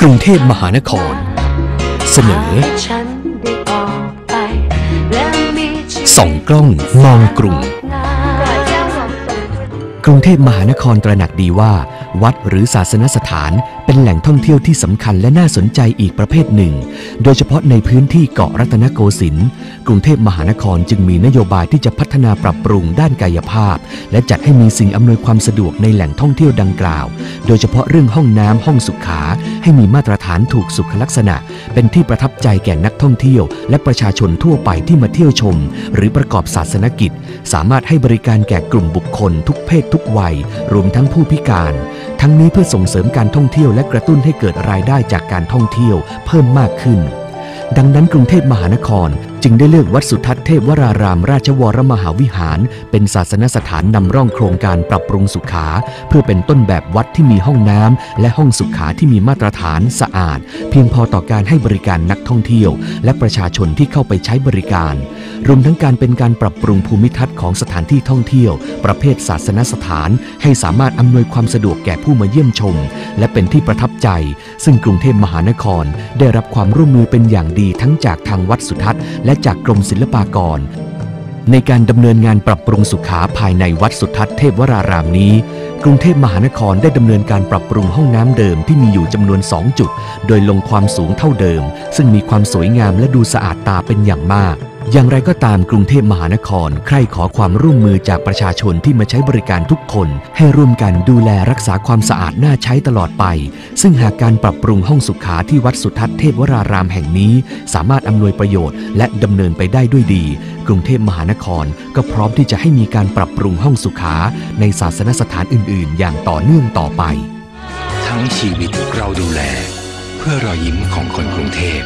กรุงเทพมหานคร เสนอฉันได้ออกไปและมีชีวิตส่องกล้องมองกรุงงามกรุงเทพมหานครตระหนักดีว่า วัดหรือศาสนสถานเป็นแหล่งท่องเที่ยวที่สำคัญและน่าสนใจอีกประเภทหนึ่ง โดยเฉพาะในพื้นที่เกาะรัตนโกสินทร์กรุงเทพมหานครจึงมีนโยบายที่จะพัฒนาปรับปรุงด้านกายภาพ และจัดให้มีสิ่งอำนวยความสะดวกในแหล่งท่องเที่ยวดังกล่าว โดยเฉพาะเรื่องห้องน้ำห้องสุขา ให้มีมาตรฐานถูกสุขลักษณะ เป็นที่ประทับใจแก่นักท่องเที่ยว และประชาชนทั่วไปที่มาเที่ยวชม หรือประกอบศาสนกิจ สามารถให้บริการแก่กลุ่มบุคคล ทุกเพศทุกวัย รวมทั้งผู้พิการ ทั้งนี้เพื่อส่งเสริมการท่องเที่ยวและกระตุ้นให้เกิดรายได้จากการท่องเที่ยวเพิ่มมากขึ้น ดังนั้นกรุงเทพมหานคร จึงได้เลือกวัดสุทัศน์เทพวราราม ราชวรมหาวิหาร เป็นศาสนสถานนำร่องโครงการปรับปรุงสุขา เพื่อเป็นต้นแบบวัดที่มีห้องน้ำและห้องสุขาที่มีมาตรฐานสะอาด เพียงพอต่อการให้บริการนักท่องเที่ยว และประชาชนที่เข้าไปใช้บริการ รวมทั้งการเป็นการปรับปรุงภูมิทัศน์ของสถานที่ท่องเที่ยว ประเภทศาสนสถาน ให้สามารถอำนวยความสะดวกแก่ผู้มาเยี่ยมชม และเป็นที่ประทับใจ ซึ่งกรุงเทพมหานคร ได้รับความร่วมมือเป็นอย่างดีทั้งจากทางวัดสุทัศน์และจากกรมศิลปากร ในการดำเนินงานปรับปรุงสุขาภายในวัดสุทัศน์เทพวรารามนี้กรุงเทพมหานครได้ดำเนินการปรับปรุงห้องน้ำเดิมที่มีอยู่จำนวน 2 จุด โดยลงความสูงเท่าเดิม ซึ่งมีความสวยงามและดูสะอาดตาเป็นอย่างมาก อย่างไรก็ตามกรุงเทพมหานคร ใคร่ขอความร่วมมือจากประชาชนที่มาใช้บริการทุกคน ให้ร่วมกันดูแลรักษาความสะอาดน่าใช้ตลอดไป ซึ่งหากการปรับปรุงห้องสุขาที่วัดสุทัศน์เทพวรารามแห่งนี้ สามารถอำนวยประโยชน์และดำเนินไปได้ด้วยดี กรุงเทพมหานคร ก็พร้อมที่จะให้มีการปรับปรุงห้องสุขาในศาสนสถานอื่น ๆ อย่างต่อเนื่องต่อไป ทั้งชีวิตเราดูแล เพื่อรอยยิ้มของคนกรุงเทพ